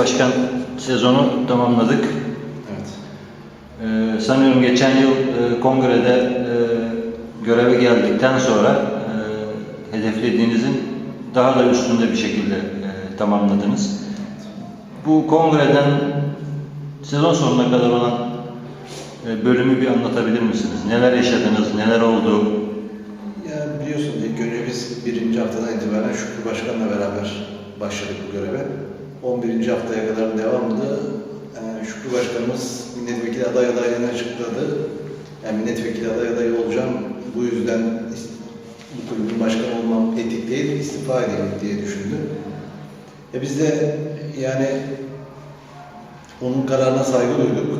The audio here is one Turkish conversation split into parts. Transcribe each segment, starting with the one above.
Başkan sezonu tamamladık. Evet. Ee, sanıyorum geçen yıl e, kongrede e, göreve geldikten sonra e, hedeflediğinizin daha da üstünde bir şekilde e, tamamladınız. Bu kongreden sezon sonuna kadar olan e, bölümü bir anlatabilir misiniz? Neler yaşadınız, neler oldu? Ya biliyorsun ilk önce biz birinci haftadan itibaren Şükrü Başkan'la beraber başladık bu göreve. 11. haftaya kadar devamlı e, Şükrü Başkanımız milletvekili aday adaylığını açıkladı. Yani milletvekili aday adayı olacağım. Bu yüzden bu kulübün başkanı olmam etik değil, istifa edeyim diye düşündü. E biz de yani onun kararına saygı duyduk.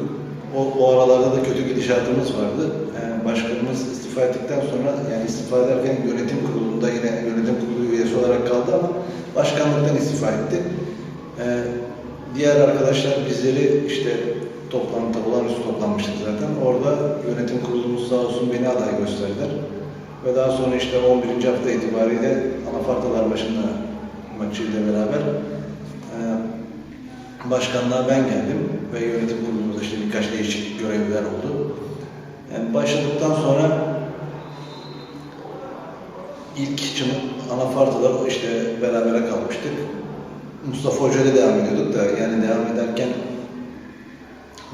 O, o aralarda da kötü gidişatımız vardı. Yani başkanımız istifa ettikten sonra, yani istifa ederken yönetim kurulunda yine yönetim kurulu üyesi olarak kaldı ama başkanlıktan istifa etti. Ee, diğer arkadaşlar bizleri işte toplantıda, olağanüstü toplanmıştık zaten. Orada yönetim kurulumuz sağ olsun beni aday gösterdiler. Ve daha sonra işte 11. hafta itibariyle anafartalar başında maçıyla beraber e, başkanlığa ben geldim ve yönetim kurulumuzda işte birkaç değişik görevler oldu. Yani başladıktan sonra ilk için anafartada işte berabere kalmıştık. Mustafa Hoca ile devam ediyorduk da yani devam ederken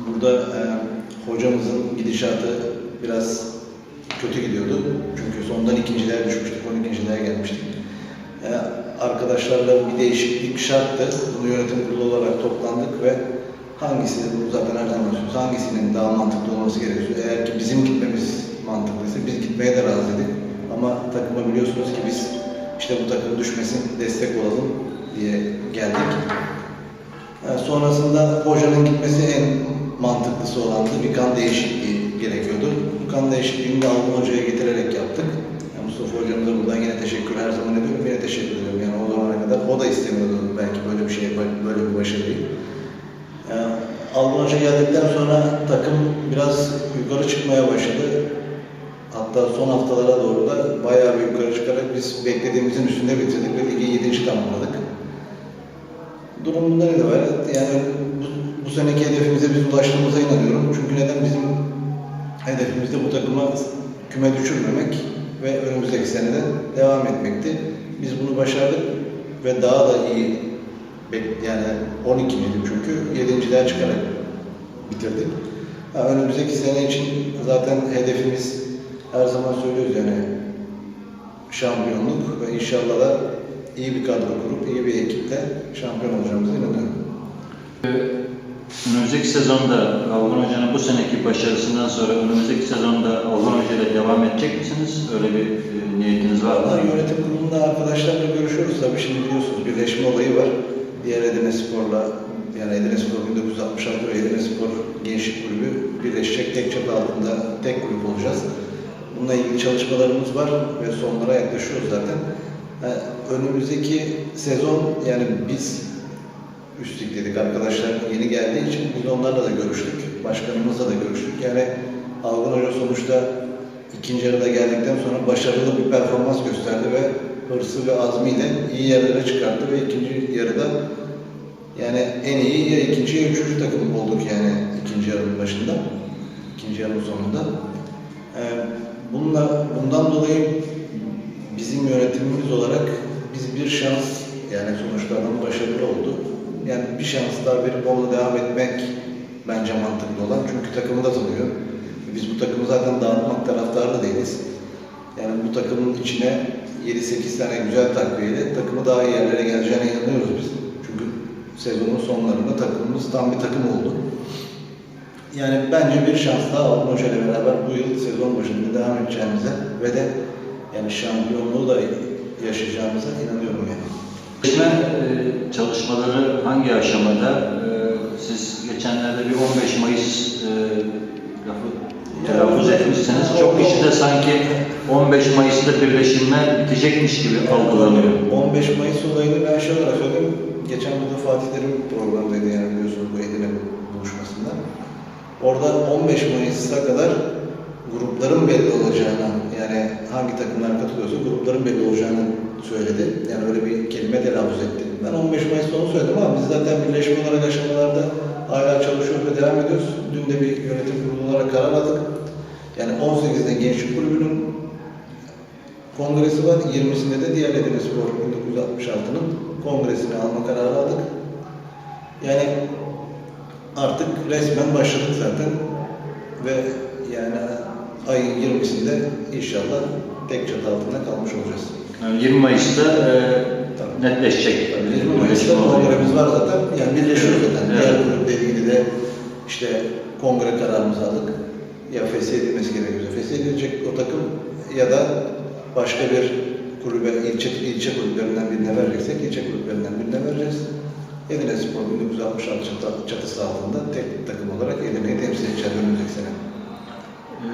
burada e, hocamızın gidişatı biraz kötü gidiyordu. Çünkü sondan ikinciliğe düşmüştük, 12. gelmiştik. E, arkadaşlarla bir değişiklik şarttı. Bunu yönetim kurulu olarak toplandık ve hangisi, bunu zaten her zaman hangisinin daha mantıklı olması gerekiyor. Eğer ki bizim gitmemiz mantıklıysa biz gitmeye de razıydık. Ama takıma biliyorsunuz ki biz işte bu takım düşmesin, destek olalım diye geldik. Yani sonrasında hocanın gitmesi en mantıklısı olandı. Bir kan değişikliği gerekiyordu. Bu kan değişikliğini de Alman Hoca'ya getirerek yaptık. Yani Mustafa Hocamıza buradan yine teşekkür her zaman ediyorum. Yine teşekkür ediyorum. Yani o zamana kadar o da istemiyordu belki böyle bir şey, böyle bir başarıyı. Yani Alman Hoca geldikten sonra takım biraz yukarı çıkmaya başladı. Hatta son haftalara doğru da bayağı bir yukarı çıkarak biz beklediğimizin üstünde bitirdik ve ligi 7. tamamladık. Durum bundan ibaret. Yani bu, bu seneki hedefimize biz ulaştığımıza inanıyorum. Çünkü neden bizim hedefimiz de bu takıma küme düşürmemek ve önümüzdeki senede devam etmekti. Biz bunu başardık ve daha da iyi yani 12.ydik çünkü 7.den çıkarak bitirdik. Ha, önümüzdeki sene için zaten hedefimiz her zaman söylüyoruz yani şampiyonluk ve inşallah da iyi bir kadro kurup iyi bir ekiple şampiyon olacağımıza inanıyorum. Önümüzdeki sezonda Algun Hoca'nın bu seneki başarısından sonra önümüzdeki sezonda Algun Hoca ile devam edecek misiniz? Öyle bir e, niyetiniz var mı? Yönetim kurulunda arkadaşlarla görüşüyoruz. Tabii şimdi biliyorsunuz birleşme olayı var. Diğer Edirne Spor'la yani Edirne Spor 1966 ve Edirne Spor Gençlik Kulübü birleşecek tek çatı altında tek kulüp olacağız. Bununla ilgili çalışmalarımız var ve sonlara yaklaşıyoruz zaten. Ha, önümüzdeki sezon yani biz üstlük dedik arkadaşlar yeni geldiği için biz onlarla da görüştük. Başkanımızla da görüştük. Yani Algın Hoca sonuçta ikinci yarıda geldikten sonra başarılı bir performans gösterdi ve hırsı ve azmiyle iyi yerlere çıkarttı ve ikinci yarıda yani en iyi ya ikinci ya üçüncü takım olduk yani ikinci yarının başında. ikinci yarının sonunda. Ee, bununla, bundan dolayı bizim yönetimimiz olarak biz bir şans yani sonuçta adam başarılı oldu. Yani bir şans daha verip onunla devam etmek bence mantıklı olan. Çünkü takımı da tanıyor. Biz bu takımı zaten dağıtmak taraftarı da değiliz. Yani bu takımın içine 7-8 tane güzel takviyeyle takımı daha iyi yerlere geleceğine inanıyoruz biz. Çünkü sezonun sonlarında takımımız tam bir takım oldu. Yani bence bir şans daha Alın Hoca ile beraber bu yıl sezon başında devam edeceğimize ve de yani şampiyonluğu da yaşayacağımıza inanıyorum yani. Gelişme e, çalışmaları hangi aşamada? E, Siz geçenlerde bir 15 Mayıs e, lafı telaffuz etmişsiniz. Çok kişi de sanki 15 Mayıs'ta birleşimler bitecekmiş gibi algılanıyor. 15 Mayıs olayını ben olarak söyledim. Geçen burada Fatih Terim programdaydı yani biliyorsunuz bu Edirne buluşmasında. Orada 15 Mayıs'a kadar grupların belli olacağını yani hangi takımlar katılıyorsa grupların belli olacağını söyledi. Yani öyle bir kelime telaffuz etti. Ben 15 Mayıs'ta onu söyledim ama biz zaten birleşme olarak aşamalarda hala çalışıyoruz ve devam ediyoruz. Dün de bir yönetim kurulu olarak karar aldık. Yani 18'de Gençlik Kulübü'nün kongresi var. 20'sinde de Diğer Edirne Spor 1966'nın kongresini alma kararı aldık. Yani artık resmen başladık zaten ve yani ayın 20'sinde inşallah tek çatı altında kalmış olacağız. Yani 20 Mayıs'ta e, Tabii. netleşecek. 20 Mayıs'ta kongremiz var zaten. Yani birleşiyoruz zaten. Evet. Diğer kulüple ilgili de işte kongre kararımızı aldık. Ya feshedilmesi gerekiyorsa feshedilecek o takım ya da başka bir kulübe, ilçe, ilçe kulüplerinden birine vereceksek ilçe kulüplerinden birine vereceğiz. Edirne Spor 1966 çatı- çatısı altında tek takım olarak Edirne'yi temsil edeceğiz önümüzdeki sene.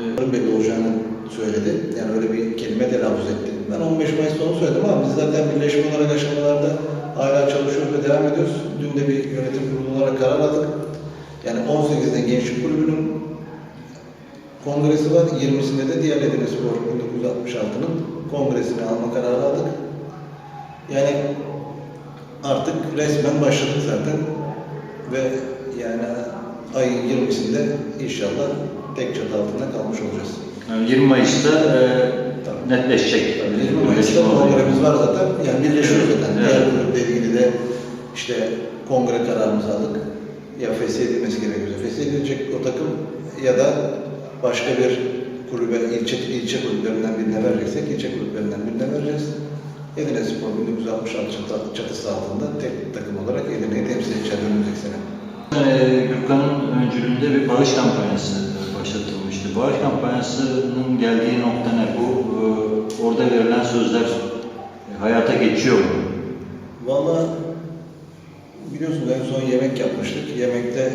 Bunların belli olacağını söyledi. Yani öyle bir kelime telaffuz etti. Ben 15 Mayıs'ta onu söyledim ama biz zaten birleşme olarak aşamalarda hala çalışıyoruz ve devam ediyoruz. Dün de bir yönetim kurulu olarak karar aldık. Yani 18'de Gençlik Kulübü'nün kongresi var. 20'sinde de Diğer Edirne Spor 1966'nın kongresini alma kararı aldık. Yani artık resmen başladık zaten ve yani ayın 20'sinde inşallah tek çatı altında kalmış olacağız. Yani 20 Mayıs'ta e, Tabii. netleşecek. 20 Mayıs'ta kongremiz var zaten. Yani birleşiyoruz zaten. Evet. Diğer kulüple ilgili de işte kongre kararımızı aldık. Ya feshedilmesi gerekiyorsa feshedilecek o takım ya da başka bir kulübe, ilçe, ilçe kulüplerinden birine vereceksek ilçe kulüplerinden birine vereceğiz. Edirne Spor 1966 çatı- çatısı altında tek takım olarak Edirne'yi temsil edeceğiz önümüzdeki sene. E, Gürkan'ın öncülüğünde bir bağış kampanyası başlatılmıştı. Bağış kampanyasının geldiği nokta ne? Bu e, orada verilen sözler e, hayata geçiyor mu? Valla biliyorsunuz en son yemek yapmıştık. Yemekte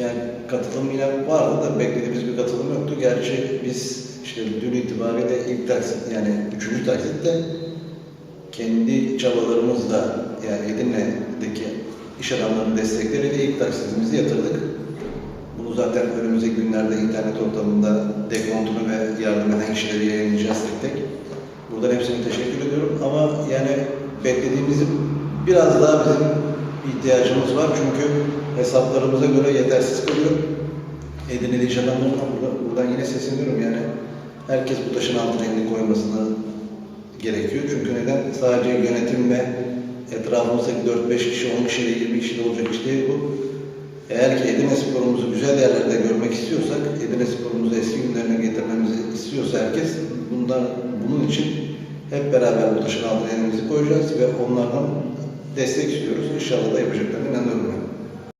yani katılım yine vardı da beklediğimiz bir katılım yoktu. Gerçi biz işte dün itibariyle ilk taksit yani üçüncü taksitte kendi çabalarımızla yani Edirne'deki iş adamlarının destekleriyle ilk taksitimizi yatırdık. Zaten önümüzdeki günlerde internet ortamında dekontunu ve yardım eden kişileri yayınlayacağız tek tek. Buradan hepsine teşekkür ediyorum ama yani beklediğimizin biraz daha bizim ihtiyacımız var çünkü hesaplarımıza göre yetersiz kalıyor. Edirne'li iş adamlarına burada, buradan yine sesleniyorum yani herkes bu taşın altına elini koymasını gerekiyor. Çünkü neden? Sadece yönetim ve etrafımızdaki 4-5 kişi, 10 kişi, 20 kişi de olacak iş değil bu. Eğer ki Edirne sporumuzu güzel yerlerde görmek istiyorsak, Edirne sporumuzu eski günlerine getirmemizi istiyorsa herkes, bundan, bunun için hep beraber bu taşın altına elimizi koyacağız ve onlardan destek istiyoruz. İnşallah da yapacaklarına inanıyorum.